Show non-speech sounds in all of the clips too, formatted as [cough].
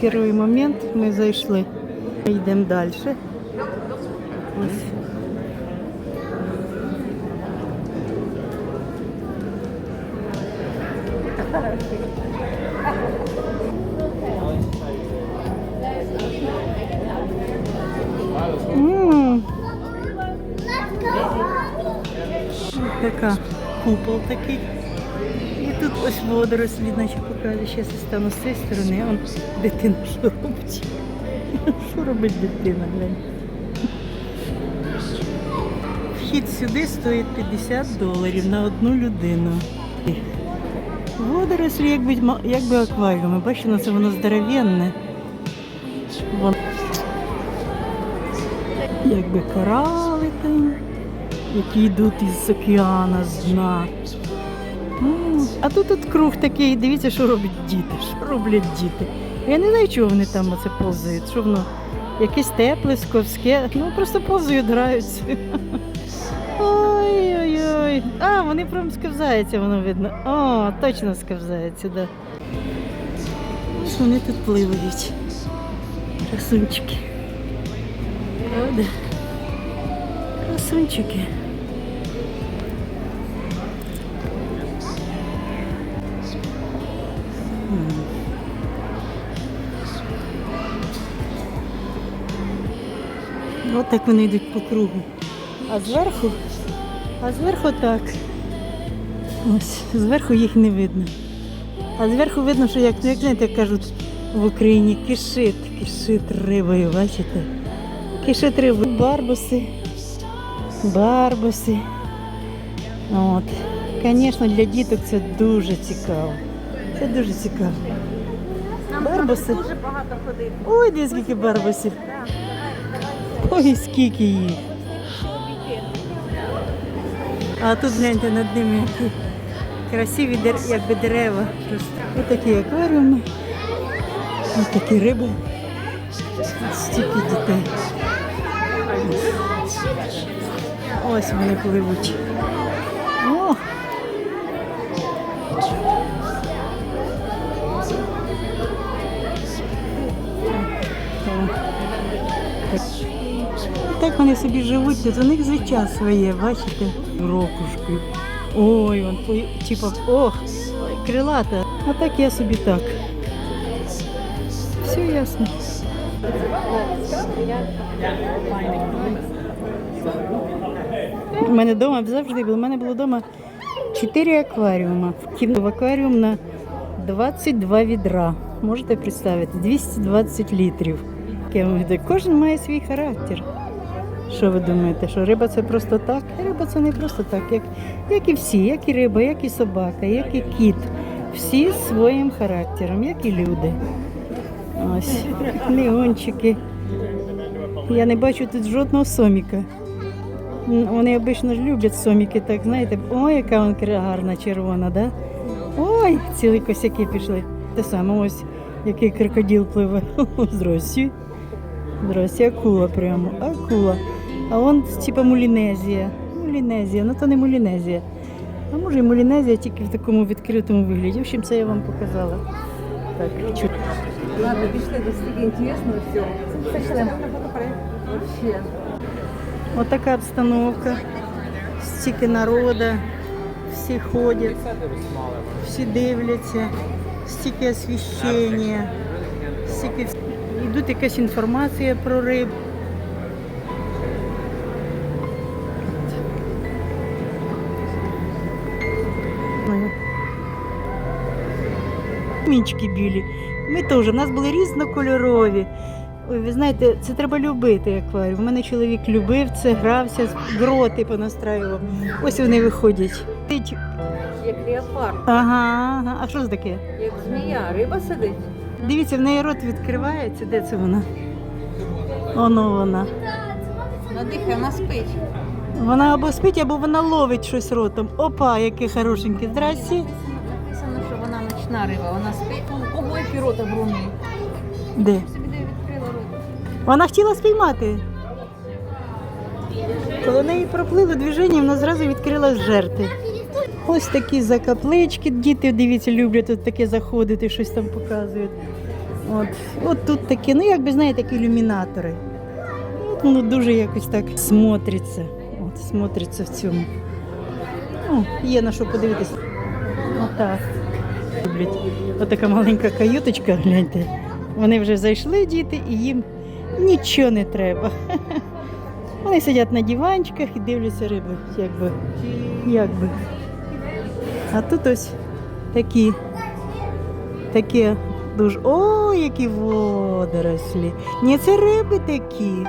перший момент ми зайшли. Йдемо далі. Ось. Така купол такий. Ось водорослі, наче показує. Зараз я стану з цієї сторони, а дитина що робить. [laughs] Що робить дитина, глянь. Вхід сюди стоїть 50 доларів на одну людину. Водорослі якби, якби акваріуми. Бачите, ну це воно здоровенне. Вон. Якби корали там, які йдуть із океана, з дна. А тут от круг такий, дивіться, що роблять діти. Що роблять діти? Я не знаю, чого вони там оце повзають. Що воно якесь тепле, сковське. Ну просто повзають, граються. [laughs] Ой-ой-ой. А, вони прям сковзаються, воно видно. О, точно сковзаються, да. Ось вони тут пливають. Красунчики. Правда? Красунчики. От так вони йдуть по кругу. А зверху, а зверху так. Ось, зверху їх не видно. А зверху видно, що як, як знаєте, як кажуть в Україні, кишит, кишит рибою, бачите? Кишит рибою. Барбуси. Барбуси. От. Звісно, для діток це дуже цікаво. Це дуже цікаво. Барбуси. Дуже багато ходити. Ой, де скільки барбусів. Ой, скільки їх. А тут гляньте над ними які красиві якби дерева. Ось такі акваріуми. Ось такі риби. Стільки дітей. Ось вони пливуть. О! Так вони собі живуть, тут у них життя своє, бачите? Рокушки. Ой, ой, типа, ох, крилата. А так я собі так. Все ясно. У мене вдома завжди було. У мене було вдома 4 акваріума. В акваріум на 22 відра. Можете представити? 220 літрів. Яке вам. Кожен має свій характер. Що ви думаєте, що риба це просто так? Риба це не просто так, як, як і всі, як і риба, як і собака, як і кіт. Всі з своїм характером, як і люди. Ось, леончики. Я не бачу тут жодного соміка. Вони обично ж люблять соміки, так знаєте. Ой, яка кра- гарна червона, да? Ой, цілі косяки пішли. Те саме ось який крокодил пливе. [laughs] Здрасті. Здрасте, акула прямо, акула. А вон типа мулінезія. Мулінезія, ну то не мулінезія. А може і мулінезія тільки в такому відкритому вигляді. В общем, це я вам показала. Так, чуть. Ладно, пішли, до стільки інтересно все. Член. Вообще. Ось така обстановка. Стільки народу, всі ходять, всі дивляться, стільки освіщення, стільки йдуть якась інформація про риб. Мічки білі. Ми теж, у нас були різнокольорові. Ой, ви знаєте, це треба любити акваріум. У мене чоловік любив це, грався, гроти понастраював. Ось вони виходять. Як леопард, Ага, ага. А що це таке? як змія, риба сидить. Дивіться, в неї рот відкривається. Де це вона? Воно вона. Вона дихає, вона спить. Вона або спить, або вона ловить щось ротом. Опа, яке хорошеньке. Здрасті. Написано, що вона ночна риба, вона спить. Ого, який рот огромний. Де? Вона хотіла спіймати. Коли неї проплило движення, вона зразу відкрила жерти. Ось такі закаплички. Діти, дивіться, люблять тут таке заходити, щось там показують. От, от тут такі, ну як би знаєте, такі ілюмінатори. От дуже якось так смотриться. От, смотриться в цьому. Ну, є на що подивитися. Отак. Люблять. Отака маленька каюточка, гляньте. Вони вже зайшли, діти, і їм нічого не треба. Вони сидять на диванчиках і дивляться рибу, якби. якби. А тут ось такі, такі дуже. О, які водорослі! Ні, це риби такі.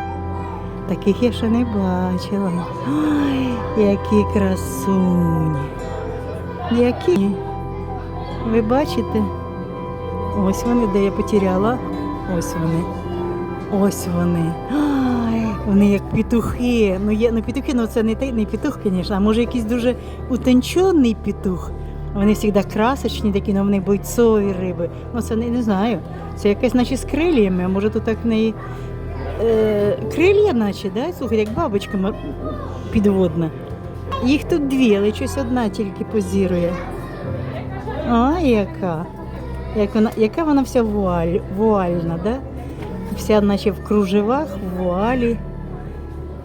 Таких я ще не бачила. Ой, які красуні. Які. Ви бачите? Ось вони, де я потеряла. Ось вони. Ось вони. Вони як петухи. Ну, є, ну петухи, ну це не, те- не петух, звісно, а може якийсь дуже утончений петух. Вони завжди красочні такі, але вони бойцові риби. Ну це не, не знаю. Це якась наче з крильями, а може тут так в неї е, крилья, наче, да? Слухай, як бабочка підводна. Їх тут дві, але щось одна тільки позірує. А, яка? Як вона, яка вона вся вуаль, вуальна, да? Вся наче в кружевах, в вуалі.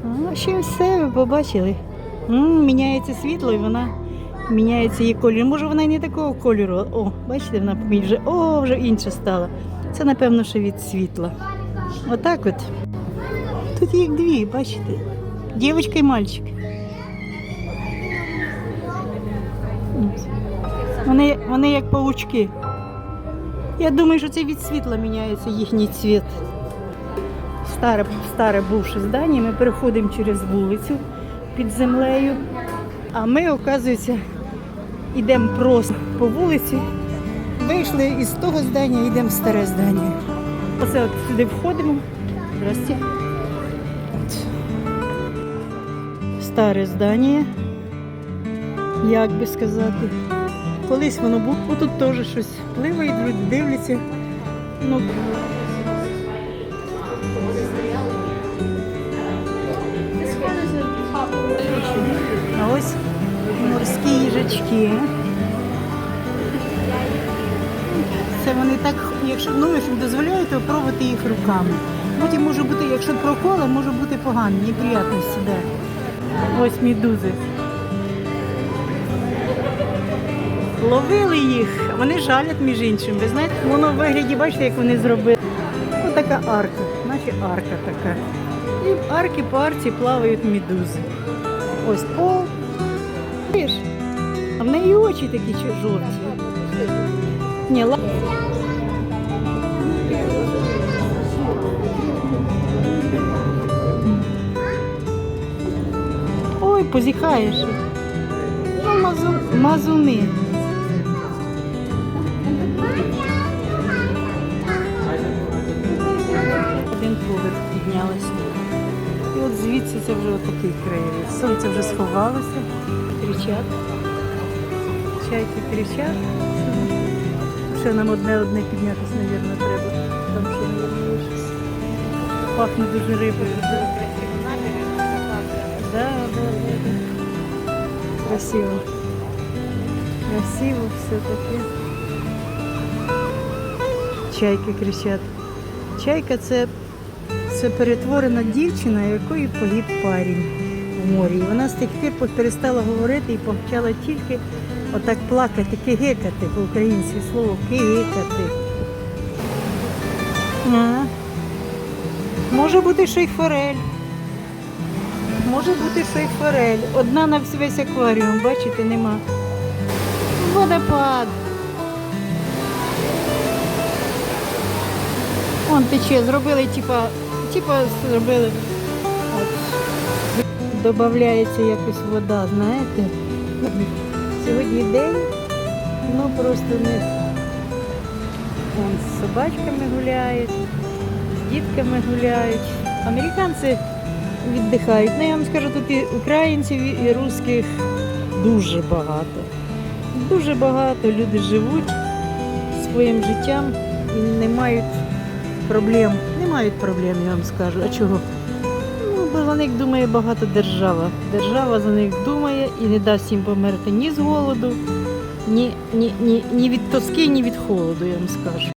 А, ще все, ви побачили. Міняється світло і вона міняється її колір. Може вона і не такого кольору. О, бачите, вона вже, о, вже інша стала. Це, напевно, що від світла. Отак от. Тут їх дві, бачите? Дівчинка і мальчик. Вони, вони як паучки. Я думаю, що це від світла міняється їхній цвіт. Старе, старе бувше здання. Ми переходимо через вулицю під землею. А ми, оказується, йдемо просто по вулиці. Вийшли із того здання, йдемо в старе здання. Оце от сюди входимо. Здрасте. Старе здання. Як би сказати. Колись воно було, тут теж щось пливає, дивляться. Ну, а ось морські їжачки. Це вони так, якщо ну, якщо дозволяють, то пробувати їх руками. Потім може бути, якщо проколи, може бути погані, неприятності, да. Ось медузи. Ловили їх, вони жалять між іншим. Ви знаєте, воно в вигляді, бачите, як вони зробили. Ось така арка, наче арка така. І в арки по арці плавають медузи. Ось пол. В неї очі такі жовті. Ні, ла- Ой, позіхаєш. Ну, мазу... мазуни. Один поверх піднялися. І от звідси це вже отакий краєвид. Сонце вже сховалося, кричать. Чайки кричать. Ще нам одне-одне піднятися, мабуть, треба. Там ще не є. Пахне дуже рибою. Да, да, да. Красиво. Красиво все таке. Чайки кричать. Чайка це, це перетворена дівчина, якої погиб парень в морі. І вона з тих пір перестала говорити і почала тільки отак плакати, кигикати по-українськи слово кигикати. А. Може бути ще й форель. Може бути ще й форель. Одна на весь акваріум, бачите, нема. Водопад. Вон тече, зробили, типа, типа зробили. От. Добавляється якось вода, знаєте. Сьогодні день, ну просто не. Вон з собачками гуляють, з дітками гуляють. Американці віддихають. Ну, я вам скажу, тут і українців, і русських дуже багато. Дуже багато люди живуть своїм життям і не мають проблем. Не мають проблем, я вам скажу. А чого? За них думає багато держава. Держава за них думає і не дасть їм померти ні з голоду, ні, ні, ні, ні від тоски, ні від холоду, я вам скажу.